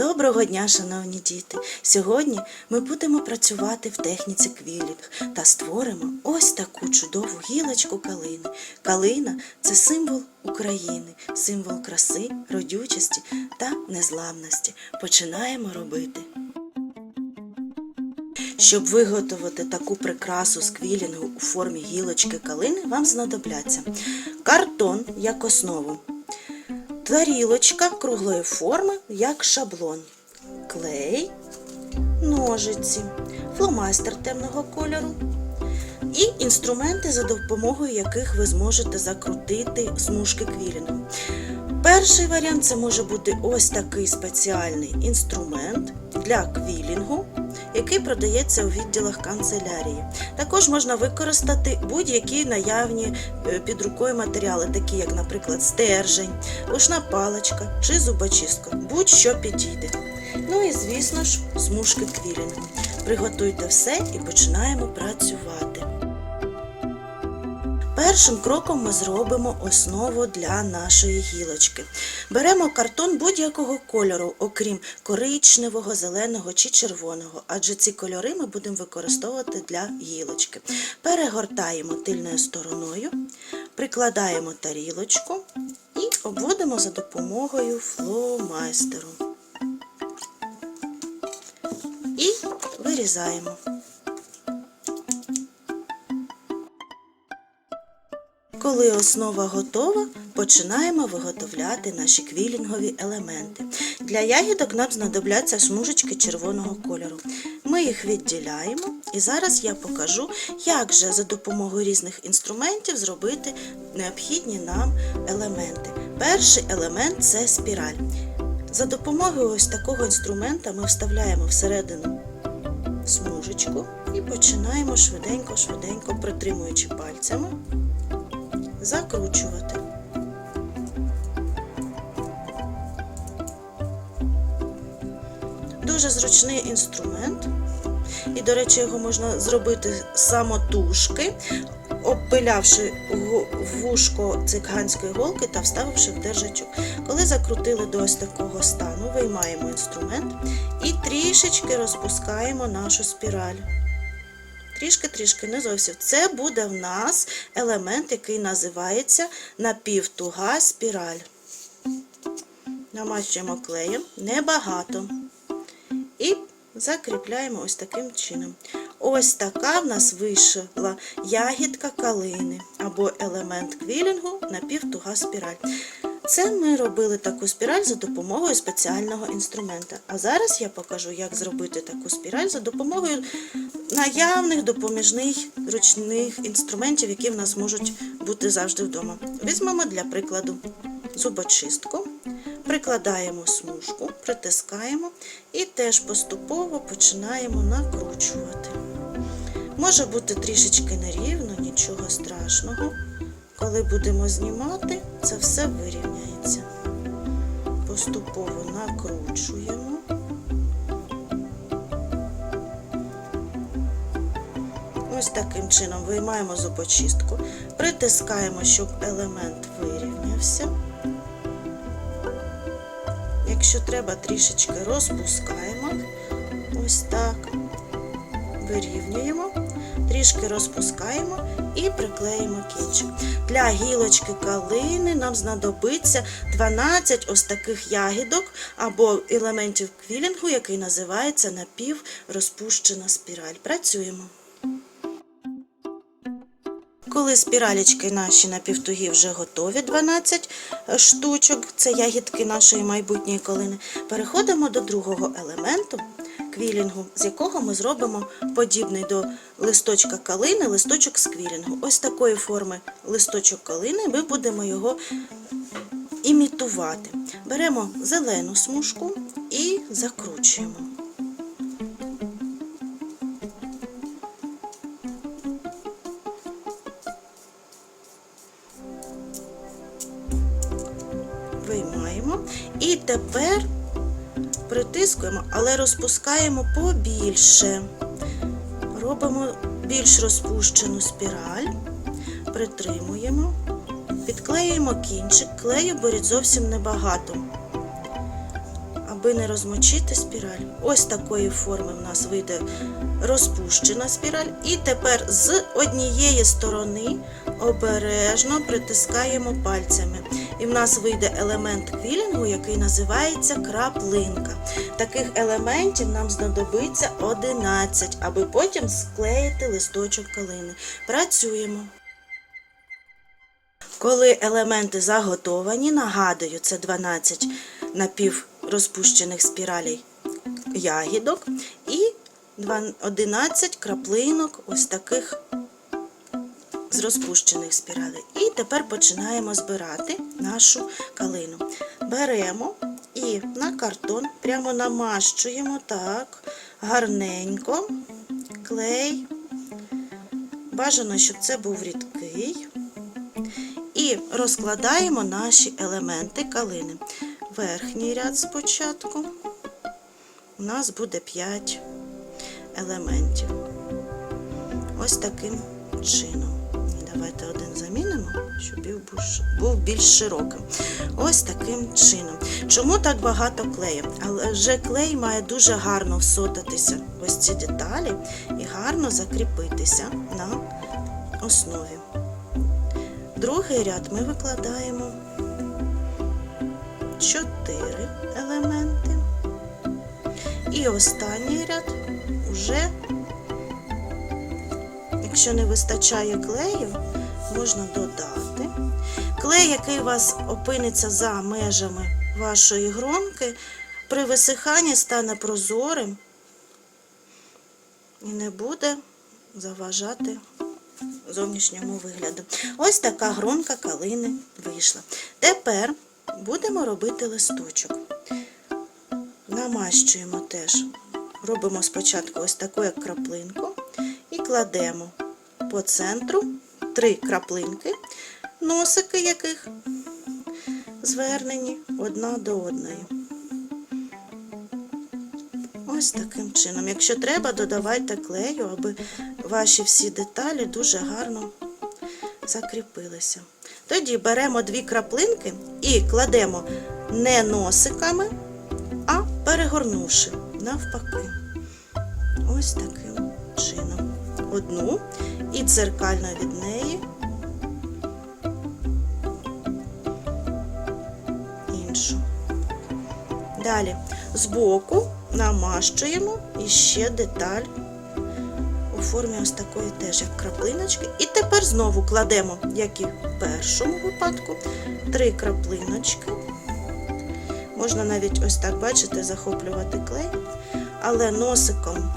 Доброго дня, шановні діти! Сьогодні ми будемо працювати в техніці квілінг та створимо ось таку чудову гілочку калини. Калина це символ України, символ краси, родючості та незламності. Починаємо робити. Щоб виготовити таку прикрасу з квілінгу у формі гілочки калини, вам знадобляться картон як основу, тарілочка круглої форми як шаблон, клей, ножиці, фломастер темного кольору і інструменти, за допомогою яких ви зможете закрутити смужки квілінгу. Перший варіант це може бути ось такий спеціальний інструмент для квілінгу, який продається у відділах канцелярії. Також можна використати будь-які наявні е, під рукою матеріали, такі як, наприклад, стержень, ушна паличка чи зубочистка. Будь-що підійде. Ну і, звісно ж, смужки квілінгу. Приготуйте все і починаємо працювати. Першим кроком ми зробимо основу для нашої гілочки. Беремо картон будь-якого кольору, окрім коричневого, зеленого чи червоного, адже ці кольори ми будемо використовувати для гілочки. Перегортаємо тильною стороною, прикладаємо тарілочку і обводимо за допомогою фломайстеру. І вирізаємо. Коли основа готова, починаємо виготовляти наші квілінгові елементи. Для ягідок нам знадобляться смужечки червоного кольору. Ми їх відділяємо, і зараз я покажу, як же за допомогою різних інструментів зробити необхідні нам елементи. Перший елемент це спіраль. За допомогою ось такого інструмента ми вставляємо всередину смужечку і починаємо швиденько-швиденько, притримуючи пальцями закручувати. Дуже зручний інструмент. І, до речі, його можна зробити самотужки, обпилявши вушко циганської голки та вставивши в держачок. Коли закрутили до ось такого стану, виймаємо інструмент і трішечки розпускаємо нашу спіраль. Трішки-трішки, не зовсім. Це буде в нас елемент, який називається напівтуга спіраль. Намащуємо клеєм небагато. І закріпляємо ось таким чином. Ось така в нас вийшла ягідка калини або елемент квілінгу напівтуга спіраль. Це ми робили таку спіраль за допомогою спеціального інструмента. А зараз я покажу, як зробити таку спіраль за допомогою наявних допоміжних ручних інструментів, які в нас можуть бути завжди вдома. Візьмемо для прикладу зубочистку, прикладаємо смужку, притискаємо і теж поступово починаємо накручувати. Може бути трішечки нерівно, нічого страшного. Коли будемо знімати, це все вирівняється. Поступово накручуємо. Ось таким чином виймаємо зубочистку, притискаємо, щоб елемент вирівнявся. Якщо треба, трішечки розпускаємо. Ось так. Вирівнюємо, трішки розпускаємо і приклеїмо кінчик. Для гілочки калини нам знадобиться 12 ось таких ягідок або елементів квілінгу, який називається напіврозпущена спіраль. Працюємо. Коли спіралічки наші напівтугі вже готові, 12 штучок, це ягідки нашої майбутньої калини, переходимо до другого елементу квілінгу, з якого ми зробимо подібний до листочка калини, листочок з квілінгу. Ось такої форми листочок калини, ми будемо його імітувати. Беремо зелену смужку і закручуємо. Притискуємо, але розпускаємо побільше. Робимо більш розпущену спіраль, притримуємо, підклеюємо кінчик, клею беріть зовсім небагато. аби не розмочити спіраль. Ось такої форми в нас вийде розпущена спіраль. І тепер з однієї сторони обережно притискаємо пальцями. І в нас вийде елемент квілінгу, який називається краплинка. Таких елементів нам знадобиться 11, аби потім склеїти листочок калини. Працюємо. Коли елементи заготовані, нагадую, це 12 напіврозпущених спіралей ягідок і 11 краплинок ось таких з розпущених спіралей. І тепер починаємо збирати нашу калину. Беремо і на картон прямо намащуємо так, гарненько, клей. Бажано, щоб це був рідкий. І розкладаємо наші елементи калини. Верхній ряд спочатку. У нас буде 5 елементів. Ось таким чином. Давайте один замінимо, щоб був більш широким. Ось таким чином. Чому так багато клею? Але вже клей має дуже гарно всотатися ось ці деталі і гарно закріпитися на основі. Другий ряд ми викладаємо 4 елементи. І останній ряд уже, якщо не вистачає клею, можна додати. Клей, який у вас опиниться за межами вашої гронки, при висиханні стане прозорим і не буде заважати зовнішньому вигляду. Ось така гронка калини вийшла. Тепер будемо робити листочок. Намащуємо теж. Робимо спочатку ось таку як краплинку кладемо по центру три краплинки, носики яких звернені одна до одної. Ось таким чином. Якщо треба, додавайте клею, аби ваші всі деталі дуже гарно закріпилися. Тоді беремо дві краплинки і кладемо не носиками, а перегорнувши навпаки. Ось таким чином. Одну і дзеркально від неї іншу. Далі збоку намащуємо і ще деталь у формі ось такої теж як краплиночки. І тепер знову кладемо, як і в першому випадку, три краплиночки. Можна навіть ось так, бачите, захоплювати клей, але носиком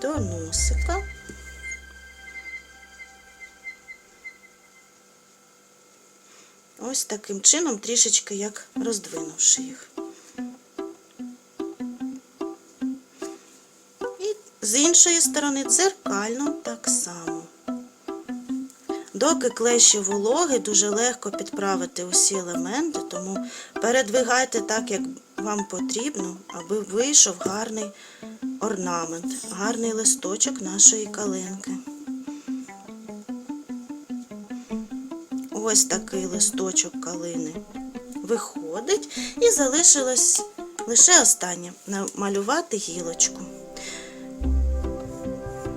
до носика. Ось таким чином, трішечки як роздвинувши їх. І з іншої сторони дзеркально так само. Доки клей ще вологий, дуже легко підправити усі елементи, тому передвигайте так, як вам потрібно, аби вийшов гарний орнамент, гарний листочок нашої калинки. Ось такий листочок калини виходить і залишилось лише останнє намалювати гілочку,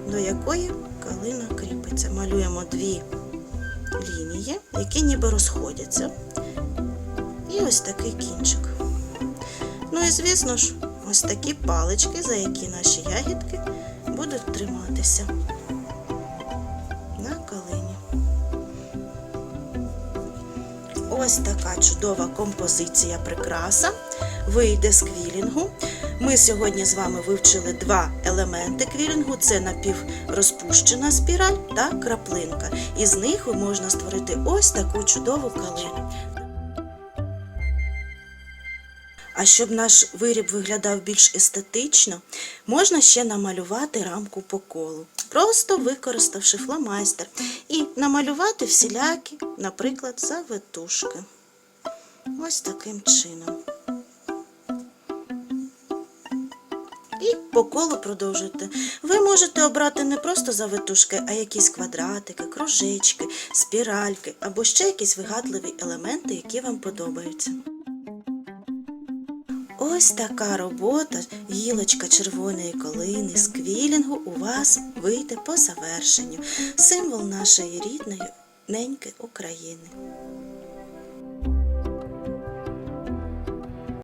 до якої калина кріпиться. Малюємо дві лінії, які ніби розходяться. І ось такий кінчик. Ну і, звісно ж, ось такі палички, за які наші ягідки будуть триматися на калині. Ось така чудова композиція прикраса вийде з квілінгу. Ми сьогодні з вами вивчили два елементи квілінгу: це напіврозпущена спіраль та краплинка. Із них можна створити ось таку чудову калину. А щоб наш виріб виглядав більш естетично, можна ще намалювати рамку по колу, просто використавши фломайстер, і намалювати всілякі, наприклад, завитушки. Ось таким чином. По колу продовжуйте. Ви можете обрати не просто завитушки, а якісь квадратики, кружечки, спіральки або ще якісь вигадливі елементи, які вам подобаються. Ось така робота, гілочка червоної калини з квілінгу у вас вийде по завершенню. Символ нашої рідної неньки України.